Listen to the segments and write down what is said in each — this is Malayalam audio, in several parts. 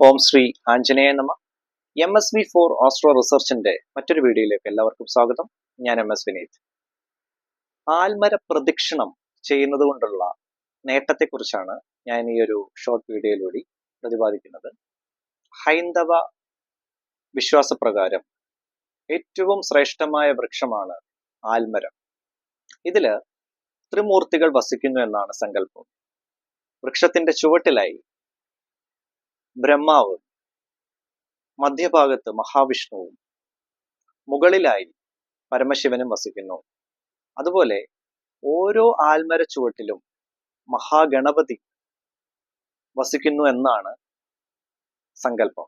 ഓം ശ്രീ ആഞ്ജനേയ നമ. M S V for astro റിസർച്ചിന്റെ മറ്റൊരു വീഡിയോയിലേക്ക് എല്ലാവർക്കും സ്വാഗതം. ഞാൻ എം എസ് വിനീത്. ആൽമര പ്രദക്ഷിണം ചെയ്യുന്നത് കൊണ്ടുള്ള നേട്ടത്തെക്കുറിച്ചാണ് ഞാൻ ഈ ഒരു ഷോർട്ട് വീഡിയോയിലൂടെ പ്രതിപാദിക്കുന്നത്. ഹൈന്ദവ വിശ്വാസപ്രകാരം ഏറ്റവും ശ്രേഷ്ഠമായ വൃക്ഷമാണ് ആൽമരം. ഇതിൽ ത്രിമൂർത്തികൾ വസിക്കുന്നു എന്നാണ് സങ്കല്പം. വൃക്ഷത്തിന്റെ ചുവട്ടിലായി ബ്രഹ്മാവ് മധ്യഭാഗത്ത് മഹാവിഷ്ണുവും മുകളിലായി പരമശിവനും വസിക്കുന്നു. അതുപോലെ ഓരോ ആൽമര ചുവട്ടിലും മഹാഗണപതി വസിക്കുന്നു എന്നാണ് സങ്കല്പം.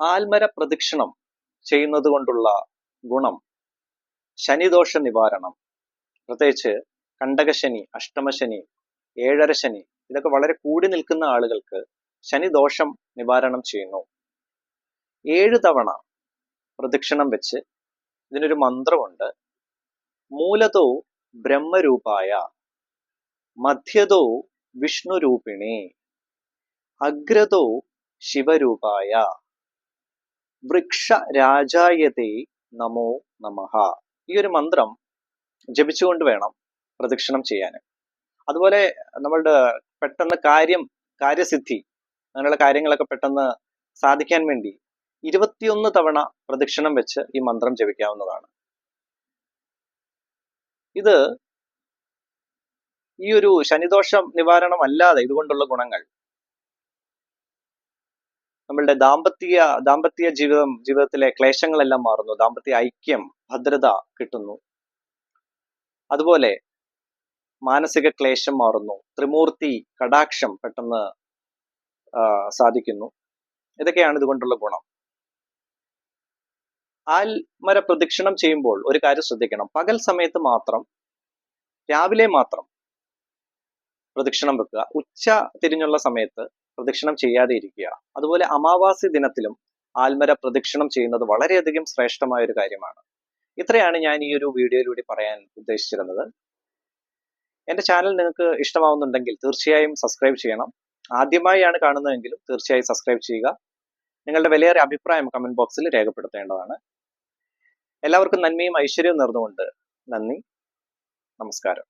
ആൽമര പ്രദക്ഷിണം ചെയ്യുന്നത് കൊണ്ടുള്ള ഗുണം ശനിദോഷ നിവാരണം. പ്രത്യേകിച്ച് കണ്ടകശനി അഷ്ടമശനി ഏഴര ശനി ഇതൊക്കെ വളരെ കൂടി നിൽക്കുന്ന ആളുകൾക്ക് ശനിദോഷം നിവാരണം ചെയ്യുന്നു. ഏഴ് തവണ പ്രദക്ഷിണം വെച്ച് ഇതിനൊരു മന്ത്രമുണ്ട്. മൂലതോ ബ്രഹ്മരൂപായ മധ്യതോ വിഷ്ണുരൂപിണി അഗ്രതോ ശിവരൂപായ വൃക്ഷ രാജായതേ നമോ നമഃ. ഈ ഒരു മന്ത്രം ജപിച്ചുകൊണ്ട് വേണം പ്രദക്ഷിണം ചെയ്യാൻ. അതുപോലെ നമ്മളുടെ പെട്ടെന്ന് കാര്യം കാര്യസിദ്ധി അങ്ങനെയുള്ള കാര്യങ്ങളൊക്കെ പെട്ടെന്ന് സാധിക്കാൻ വേണ്ടി ഇരുപത്തിയൊന്ന് തവണ പ്രദക്ഷിണം വെച്ച് ഈ മന്ത്രം ജപിക്കാവുന്നതാണ്. ഇത് ഈ ഒരു ശനിദോഷം നിവാരണം അല്ലാതെ ഇതുകൊണ്ടുള്ള ഗുണങ്ങൾ നമ്മളുടെ ദാമ്പത്യ ദാമ്പത്യ ജീവിതം ജീവിതത്തിലെ ക്ലേശങ്ങളെല്ലാം മാറുന്നു. ദാമ്പത്യ ഐക്യം ഭദ്രത കിട്ടുന്നു. അതുപോലെ മാനസിക ക്ലേശം മാറുന്നു. ത്രിമൂർത്തി കടാക്ഷം പെട്ടെന്ന് സാധിക്കുന്നു. ഇതൊക്കെയാണ് ഇതുകൊണ്ടുള്ള ഗുണം. ആൽമര പ്രദക്ഷിണം ചെയ്യുമ്പോൾ ഒരു കാര്യം ശ്രദ്ധിക്കണം. പകൽ സമയത്ത് മാത്രം രാവിലെ മാത്രം പ്രദക്ഷിണം വെക്കുക. ഉച്ച തിരിഞ്ഞുള്ള സമയത്ത് പ്രദക്ഷിണം ചെയ്യാതെ ഇരിക്കുക. അതുപോലെ അമാവാസി ദിനത്തിലും ആൽമര പ്രദക്ഷിണം ചെയ്യുന്നത് വളരെയധികം ശ്രേഷ്ഠമായ ഒരു കാര്യമാണ്. ഇത്രയാണ് ഞാൻ ഈ ഒരു വീഡിയോയിലൂടെ പറയാൻ ഉദ്ദേശിച്ചിരുന്നത്. എന്റെ ചാനൽ നിങ്ങൾക്ക് ഇഷ്ടമാവുന്നുണ്ടെങ്കിൽ തീർച്ചയായും സബ്സ്ക്രൈബ് ചെയ്യണം. ആദ്യമായാണ് കാണുന്നതെങ്കിലും തീർച്ചയായും സബ്സ്ക്രൈബ് ചെയ്യുക. നിങ്ങളുടെ വിലയേറിയ അഭിപ്രായം കമന്റ് ബോക്സിൽ രേഖപ്പെടുത്തേണ്ടതാണ്. എല്ലാവർക്കും നന്മയും ഐശ്വര്യവും നേർന്നുകൊണ്ട് നന്ദി. നമസ്കാരം.